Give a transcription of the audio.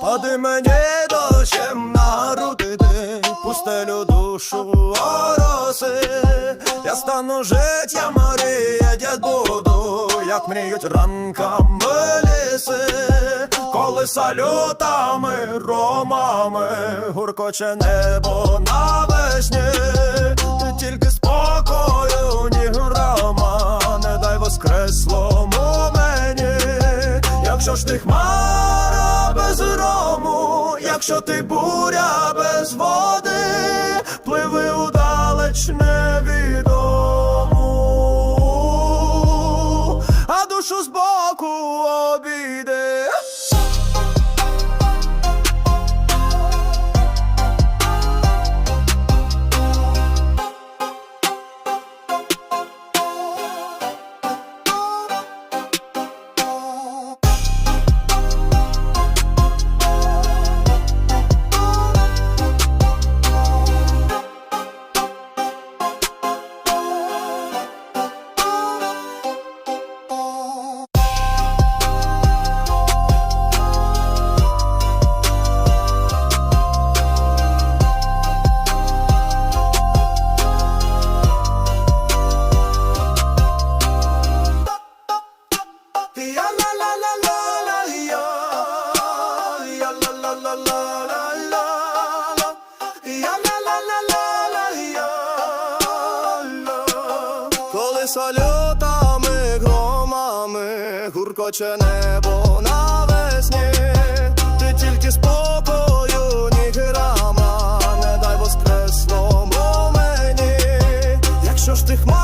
Спади мені дощем на груди ти пустелю душу ороси Я стану жить, я Марія, дід буду, як мріють ранками ліси, коли салютами, ромами гуркоче небо навесні, ти тільки спокою, ні грама, не дай воскреслому мені, якщо ж ти грому, якщо ти буря без води, пливи удалеч невідому, а душу збоку обійди. Коли салютами, громами гуркоче небо навесні Ти тільки спокою, ні грама Не дай воскреслому мені Якщо ж ти хмара